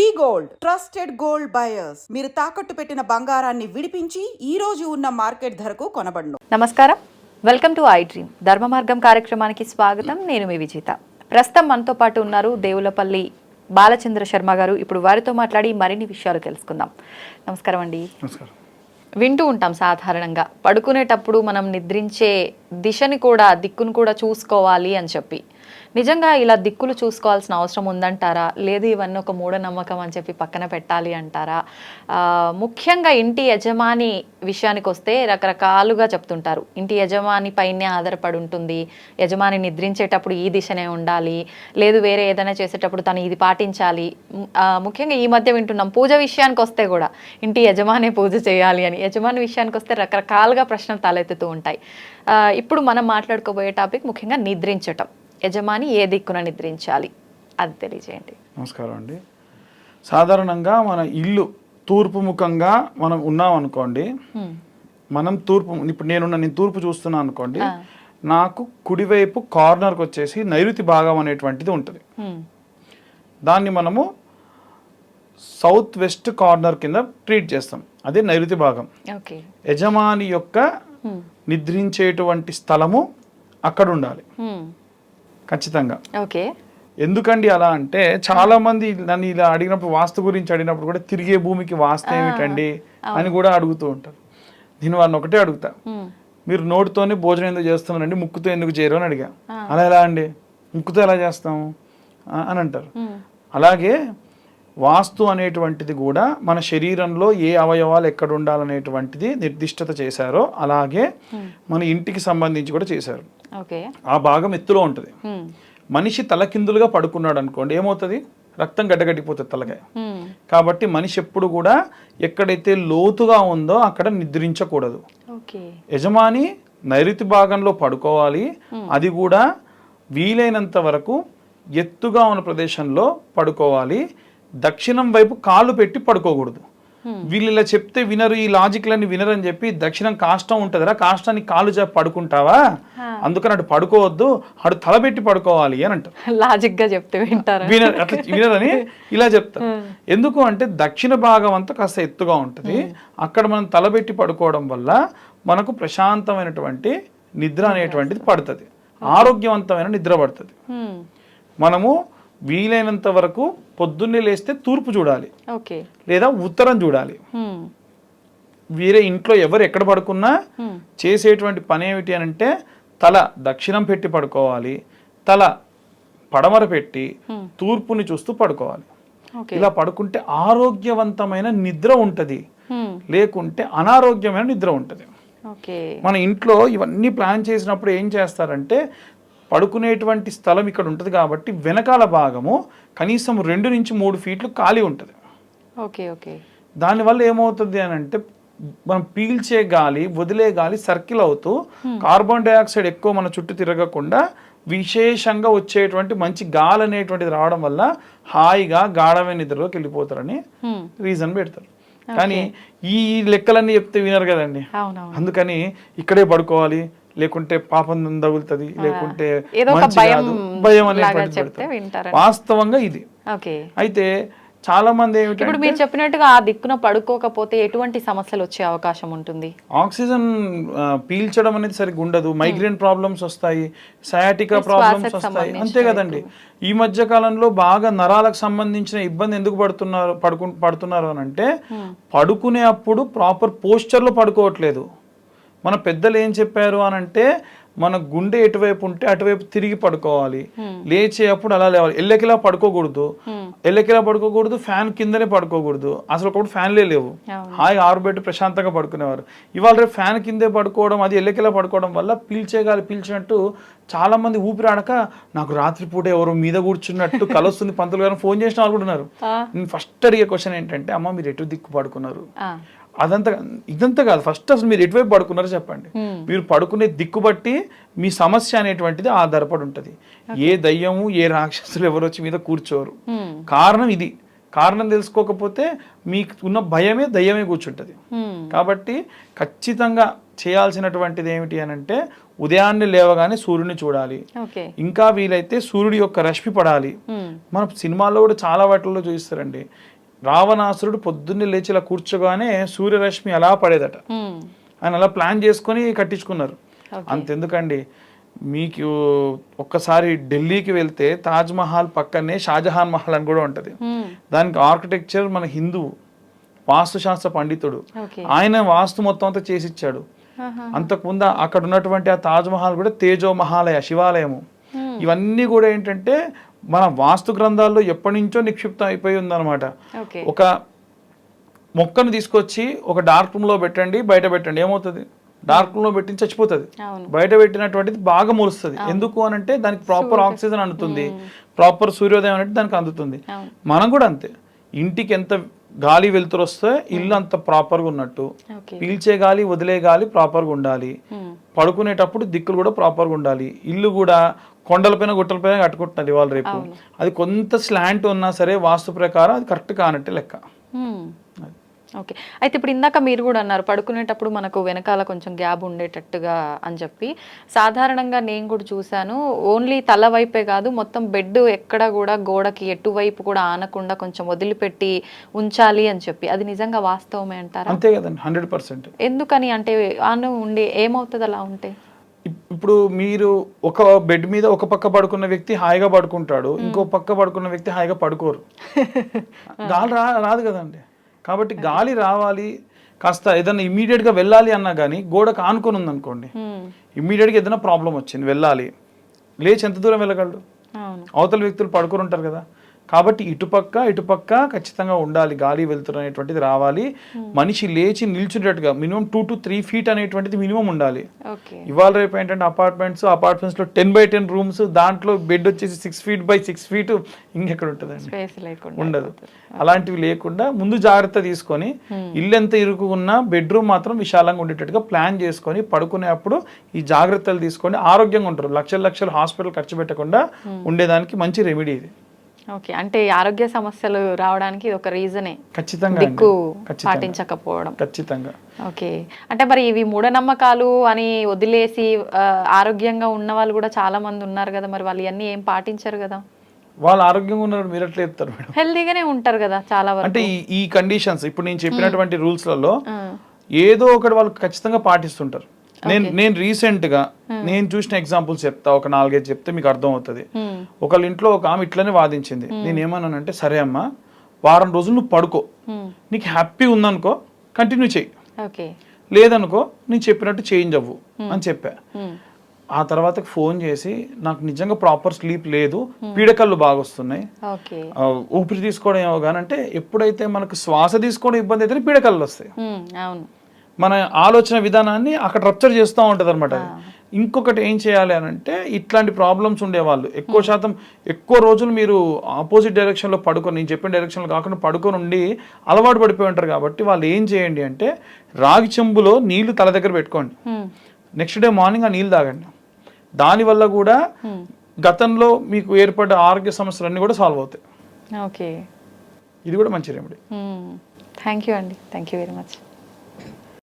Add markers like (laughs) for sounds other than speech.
V gold trusted gold buyers. మీరు తాకట్టు పెట్టిన బంగారాన్ని విడిపించి ఈ రోజు ఉన్న మార్కెట్ ధరకు కొనబడును. నమస్కారం. Welcome to I dream. Dharma Margam కార్యక్రమానికి స్వాగతం. నేను మీ విజేత. ప్రస్తుతం మనతో పాటు ఉన్నారు దేవులపల్లి బాలచంద్ర శర్మ గారు. ఇప్పుడు వారితో మాట్లాడి మరిన్ని విషయాలు తెలుసుకుందాం. నమస్కారం అండి. నమస్కారం. వింటూ ఉంటాం సాధారణంగా. పడుకునేటప్పుడు మనం నిద్రించే దిశని కూడా దిక్కును కూడా చూసుకోవాలి అని చెప్పి. నిజంగా ఇలా దిక్కులు చూసుకోవాల్సిన అవసరం ఉందంటారా? లేదు ఇవన్నీ ఒక మూఢనమ్మకం అని చెప్పి పక్కన పెట్టాలి అంటారా? ముఖ్యంగా ఇంటి యజమాని విషయానికి వస్తే రకరకాలుగా చెప్తుంటారు. ఇంటి యజమాని పైనే ఆధారపడి ఉంటుంది. యజమాని నిద్రించేటప్పుడు ఈ దిశనే ఉండాలి. లేదు వేరే ఏదైనా చేసేటప్పుడు తను ఇది పాటించాలి. ముఖ్యంగా ఈ మధ్య వింటున్నాం పూజ విషయానికి వస్తే కూడా ఇంటి యజమానే పూజ చేయాలి అని. యజమాని విషయానికి వస్తే రకరకాలుగా ప్రశ్నలు తలెత్తుతూ ఉంటాయి. ఇప్పుడు మనం మాట్లాడుకోబోయే టాపిక్ ముఖ్యంగా నిద్రించటం. యజమాని ఏ దిక్కున నిద్రించాలి? అది తెలియజేయండి. నమస్కారం అండి. సాధారణంగా మన ఇల్లు తూర్పు ముఖంగా మనం ఉన్నాం అనుకోండి. మనం తూర్పు ఇప్పుడు నేనున్న నేను తూర్పు చూస్తున్నాను అనుకోండి నాకు కుడివైపు కార్నర్కి వచ్చేసి నైరుతి భాగం అనేటువంటిది ఉంటుంది. దాన్ని మనము సౌత్ వెస్ట్ కార్నర్ కింద ట్రీట్ చేస్తాం. అదే నైరుతి భాగం. యజమాని యొక్క. నిద్రించేటువంటి స్థలము అక్కడ ఉండాలి. ఖచ్చితంగా. ఓకే. ఎందుకండి అలా అంటే చాలా మంది నన్ను ఇలా అడిగినప్పుడు వాస్తు గురించి అడిగినప్పుడు కూడా తిరిగే భూమికి వాస్తు ఏమిటండి అని కూడా అడుగుతూ ఉంటారు. నేను వాళ్ళని ఒకటే అడుగుతా. మీరు నోటితోనే భోజనం ఎందుకు చేస్తున్నారండి? ముక్కుతో ఎందుకు చేయరు అని అడిగా. అలా ఎలా అండి? ముక్కుతో ఎలా చేస్తాము అని అంటారు. అలాగే వాస్తు అనేటువంటిది కూడా మన శరీరంలో ఏ అవయవాలు ఎక్కడ ఉండాలనేటువంటిది నిర్దిష్టత చేశారో అలాగే మన ఇంటికి సంబంధించి కూడా చేశారు. ఆ భాగం ఎత్తులో ఉంటుంది. మనిషి తలకిందులుగా పడుకున్నాడు అనుకోండి ఏమవుతుంది? రక్తం గడ్డగట్టిపోతుంది తలకాయ. కాబట్టి మనిషి ఎప్పుడు కూడా ఎక్కడైతే లోతుగా ఉందో అక్కడ నిద్రించకూడదు. యజమాని నైరుతి భాగంలో పడుకోవాలి. అది కూడా వీలైనంత వరకు ఎత్తుగా ఉన్న ప్రదేశంలో పడుకోవాలి. దక్షిణం వైపు కాళ్ళు పెట్టి పడుకోకూడదు. వీళ్ళు ఇలా చెప్తే వినరు ఈ లాజిక్లన్నీ వినరు అని చెప్పి దక్షిణం కాష్టం ఉంటుందిరా కాష్టానికి కాళ్ళు చెప్పి పడుకుంటావా? అందుకని అటు పడుకోవద్దు అటు తల పెట్టి పడుకోవాలి అని అంటారు. లాజిక్గా చెప్తే వింటారా? వినర్ అట్లా వినరని ఇలా చెప్తారు. ఎందుకు అంటే దక్షిణ భాగం అంతా కాస్త ఎత్తుగా ఉంటుంది. అక్కడ మనం తలబెట్టి పడుకోవడం వల్ల మనకు ప్రశాంతమైనటువంటి నిద్ర అనేటువంటిది పడుతుంది. ఆరోగ్యవంతమైన నిద్ర పడుతుంది. మనము వీలైనంత వరకు పొద్దున్నే లేస్తే తూర్పు చూడాలి. లేదా ఉత్తరం చూడాలి. వేరే ఇంట్లో ఎవరు ఎక్కడ పడుకున్నా. చేసేటువంటి పని ఏమిటి అని అంటే తల దక్షిణం పెట్టి పడుకోవాలి. తల పడమర పెట్టి తూర్పుని చూస్తూ పడుకోవాలి. ఇలా పడుకుంటే ఆరోగ్యవంతమైన నిద్ర ఉంటుంది. లేకుంటే అనారోగ్యమైన నిద్ర ఉంటుంది. మన ఇంట్లో ఇవన్నీ ప్లాన్ చేసినప్పుడు ఏం చేస్తారంటే పడుకునేటువంటి స్థలం ఇక్కడ ఉంటుంది కాబట్టి వెనకాల భాగము కనీసం రెండు నుంచి మూడు ఫీట్లు ఖాళీ ఉంటుంది. Okay okay. దానివల్ల ఏమవుతుంది అని అంటే మనం పీల్చే గాలి వదిలే గాలి సర్కిల్ అవుతూ కార్బన్ డైఆక్సైడ్ ఎక్కువ మన చుట్టూ తిరగకుండా విశేషంగా వచ్చేటువంటి మంచి గాలి అనేటువంటిది రావడం వల్ల హాయిగా గాఢమైన నిద్రలోకి వెళ్ళిపోతారని. రీజన్ పెడతారు. కానీ ఈ లెక్కలన్నీ చెప్తే వినరు కదండి. అందుకని ఇక్కడే పడుకోవాలి లేకుంటే పాపం తగులుతుంది లేకుంటే భయం. వింటారని. వాస్తవంగా ఇది. అయితే చాలా మంది ఇప్పుడు మీరు చెప్పినట్టుగా ఆ దిక్కున పడుకోకపోతే ఎటువంటి సమస్యలు వచ్చే అవకాశం ఉంటుంది? ఆక్సిజన్ పీల్చడం అనేది సరిగ్గా ఉండదు. మైగ్రేన్ ప్రాబ్లమ్స్ వస్తాయి సయాటికా ప్రాబ్లమ్స్ వస్తాయి. అంతే కదండి. ఈ మధ్య కాలంలో బాగా నరాలకు సంబంధించిన ఇబ్బంది ఎందుకు పడుతున్నారు పడుకు పడుతున్నారు అని అంటే పడుకునే అప్పుడు ప్రాపర్ పోస్చర్లో పడుకోవట్లేదు. మన పెద్దలు ఏం చెప్పారు అని అంటే మన గుండె ఎటువైపు ఉంటే అటువైపు తిరిగి పడుకోవాలి. లేచే అప్పుడు అలా లేవాలి. ఎల్లకిలా పడుకోకూడదు. ఎల్లకిలా పడుకోకూడదు ఫ్యాన్ కిందనే పడుకోకూడదు. అసలు ఒకప్పుడు ఫ్యాన్లే లేవు. హాయిగా ఆరుబెట్టి ప్రశాంతంగా పడుకునేవారు. ఇవాళ రేపు ఫ్యాన్ కిందే పడుకోవడం అది ఎల్లకిలా పడుకోవడం వల్ల పీల్చే గాలి పీల్చినట్టు చాలా మంది ఊపిరాడక నాకు రాత్రిపూట ఎవరో మీద కూర్చున్నట్టు కలొస్తుంది పంతులు గారు ఫోన్ చేసిన వాళ్ళు కూడా ఉన్నారు. నేను ఫస్ట్ అడిగే క్వశ్చన్ ఏంటంటే అమ్మ మీరు ఎటు దిక్కు పడుకున్నారు? అదంతా ఇదంతా కాదు. ఫస్ట్ అసలు మీరు ఎటువైపు పడుకున్నారో చెప్పండి. మీరు పడుకునే దిక్కు బట్టి మీ సమస్య అనేటువంటిది ఆధారపడి ఉంటుంది. ఏ దయ్యము ఏ రాక్షసులు ఎవరు వచ్చి మీద కూర్చోరు. హ్మ్. కారణం ఇది. కారణం తెలుసుకోకపోతే మీకు ఉన్న భయమే దయ్యమే కూర్చుంటుంది. హ్మ్. కాబట్టి ఖచ్చితంగా చేయాల్సినటువంటిది ఏమిటి అని అంటే ఉదయాన్నే లేవగానే సూర్యుని చూడాలి. ఇంకా వీలైతే సూర్యుడి యొక్క రశ్మి పడాలి. మన సినిమాల్లో కూడా చాలా వాటిల్లో చూపిస్తారండి. రావణాసురుడు పొద్దున్నే లేచి ఇలా కూర్చోగానే సూర్యరశ్మి అలా పడేదట. ఆయన అలా ప్లాన్ చేసుకొని కట్టించుకున్నారు. అంతెందుకండి మీకు ఒక్కసారి ఢిల్లీకి వెళ్తే తాజ్ మహల్ పక్కనే షాజహాన్ మహల్ అని కూడా ఉంటుంది. దానికి ఆర్కిటెక్చర్ మన హిందూ వాస్తుశాస్త్ర పండితుడు ఆయన వాస్తు మొత్తం అంతా చేసిచ్చాడు. అంతకుముందు అక్కడ ఉన్నటువంటి ఆ తాజ్ మహల్ కూడా తేజో మహాలయ శివాలయము. ఇవన్నీ కూడా ఏంటంటే మన వాస్తు గ్రంథాల్లో ఎప్పటి నుంచో నిక్షిప్తం అయిపోయి ఉందన్నమాట. ఒక మొక్కను తీసుకొచ్చి ఒక డార్క్ రూమ్లో పెట్టండి బయట పెట్టండి ఏమవుతుంది? డార్క్ రూమ్లో పెట్టి చచ్చిపోతుంది బయట పెట్టినటువంటిది బాగా మొలుస్తుంది. ఎందుకు అని అంటే దానికి ప్రాపర్ ఆక్సిజన్ అందుతుంది. ప్రాపర్ సూర్యోదయం అనేది దానికి అందుతుంది. మనం కూడా అంతే. ఇంటికి ఎంత గాలి వెలుతురు వస్తే ఇల్లు అంత ప్రాపర్గా ఉన్నట్టు. పీల్చే గాలి వదిలే గాలి ప్రాపర్గా ఉండాలి. పడుకునేటప్పుడు దిక్కులు కూడా ప్రాపర్గా ఉండాలి. ఇల్లు కూడా కొండలపైన గుట్టలపైన కట్టుకుంటున్నారు ఇవాళ రేపు. అది కొంత స్లాంట్ ఉన్నా సరే వాస్తు ప్రకారం అది కరెక్ట్ కానట్టే లెక్క. ఓకే. అయితే ఇప్పుడు ఇందాక మీరు కూడా అన్నారు పడుకునేటప్పుడు మనకు వెనకాల కొంచెం గ్యాప్ ఉండేటట్టుగా అని చెప్పి. సాధారణంగా నేను కూడా చూశాను ఓన్లీ తల వైపే కాదు మొత్తం బెడ్ ఎక్కడ కూడా గోడకి ఎటువైపు కూడా ఆనకుండా కొంచెం వదిలిపెట్టి ఉంచాలి అని చెప్పి. అది నిజంగా వాస్తవమే అంటారా? అంతే కదండి హండ్రెడ్ పర్సెంట్. ఎందుకని అంటే ఆన ఉండి ఏమవుతుంది అలా ఉంటే? ఇప్పుడు మీరు ఒక బెడ్ మీద ఒక పక్క పడుకున్న వ్యక్తి హాయిగా పడుకుంటాడు ఇంకో పక్క పడుకున్న వ్యక్తి హాయిగా పడుకోరు. (laughs) గాలి రా రాదు కదండి. కాబట్టి గాలి రావాలి కాస్త ఏదైనా immediate గా వెళ్ళాలి అన్నా కానీ గోడకు ఆనుకొని ఉందనుకోండి మ్మ్. ఇమ్మీడియట్గా ఏదైనా ప్రాబ్లం వచ్చింది వెళ్ళాలి. లేచి ఎంత దూరం వెళ్ళగలడు? అవతల వ్యక్తులు పడుకొని ఉంటారు కదా. కాబట్టి ఇటుపక్క ఇటుపక్క ఖచ్చితంగా ఉండాలి. గాలి వెళ్తురు అనేటువంటిది రావాలి మనిషి లేచి నిల్చునేటట్టుగా minimum two to three feet అనేటువంటిది మినిమం ఉండాలి. ఇవాళ రేపు ఏంటంటే అపార్ట్మెంట్స్ అపార్ట్మెంట్స్లో టెన్ బై టెన్ రూమ్స్ దాంట్లో బెడ్ వచ్చేసి six feet by six feet ఇంకెక్కడ ఉంటుందండి? ఉండదు. అలాంటివి లేకుండా ముందు జాగ్రత్త తీసుకొని ఇల్లు ఎంత ఇరుకున్నా బెడ్రూమ్ మాత్రం విశాలంగా ఉండేటట్టుగా ప్లాన్ చేసుకొని పడుకునేప్పుడు ఈ జాగ్రత్తలు తీసుకొని ఆరోగ్యంగా ఉంటారు. లక్షల లక్షలు హాస్పిటల్ ఖర్చు పెట్టకుండా ఉండేదానికి మంచి రెమెడీ ఇది. ఓకే అంటే ఆరోగ్య సమస్యలు రావడానికి ఇది ఒక రీజనే. ఖచ్చితంగా. దిక్కు పాటించకపోవడం. ఖచ్చితంగా. ఓకే అంటే మరి ఇవి మూఢనమ్మకాలు అని వదిలేసి ఆరోగ్యంగా ఉన్న వాళ్ళు కూడా చాలా మంది ఉన్నారు కదా మరి వాళ్ళు ఇవన్నీ ఏం పాటించరు కదా? వాళ్ళు ఆరోగ్యంగా ఉన్నారు మీరు ఎట్లా చెప్తారు మేడం. హెల్తీగానే ఉంటారు కదా చాలా వరకు. అంటే ఈ కండిషన్స్ ఇప్పుడు నేను చెప్పినటువంటి రూల్స్లలో ఏదో ఒకటి వాళ్ళు ఖచ్చితంగా పాటిస్తుంటారు. నేను నేను రీసెంట్గా నేను చూసిన ఎగ్జాంపుల్స్ చెప్తా ఒక నాలుగైదు చెప్తే మీకు అర్థం అవుతుంది హ్మ్, ఒకళ్ళ ఇంట్లో ఒక ఆమె ఇట్లనే వాదించింది. నేను ఏమన్నానంటే సరే అమ్మా వారం రోజులు నువ్వు పడుకో. నీకు హ్యాపీ ఉందనుకో కంటిన్యూ చెయ్యి. లేదనుకో నేను చెప్పినట్టు చేంజ్ అవ్వు. అని చెప్పా. ఆ తర్వాత ఫోన్ చేసి నాకు నిజంగా ప్రాపర్ స్లీప్ లేదు పీడకళ్ళు బాగా వస్తున్నాయి ఊపిరి తీసుకోవడం ఏమో కానీ అంటే ఎప్పుడైతే మనకు శ్వాస తీసుకోవడం ఇబ్బంది అయితే పీడకళ్ళు వస్తాయి. మన ఆలోచన విధానాన్ని అక్కడ రప్చర్ చేస్తూ ఉంటుంది అనమాట ఇంకొకటి ఏం చేయాలి అని అంటే ఇట్లాంటి ప్రాబ్లమ్స్ ఉండేవాళ్ళు. ఎక్కువ శాతం ఎక్కువ రోజులు మీరు ఆపోజిట్ డైరెక్షన్లో పడుకొని నేను చెప్పిన డైరెక్షన్లో కాకుండా పడుకొని ఉండి అలవాటు పడిపోయి ఉంటారు కాబట్టి వాళ్ళు ఏం చేయండి అంటే రాగి చెంబులో నీళ్ళు తల దగ్గర పెట్టుకోండి. నెక్స్ట్ డే మార్నింగ్ ఆ నీళ్ళు తాగండి. దానివల్ల కూడా గతంలో మీకు ఏర్పడ్డ ఆరోగ్య సమస్యలన్నీ కూడా సాల్వ్ అవుతాయి. ఓకే. ఇది కూడా మంచి రెమెడీ థ్యాంక్ యూ అండి. Thank you very much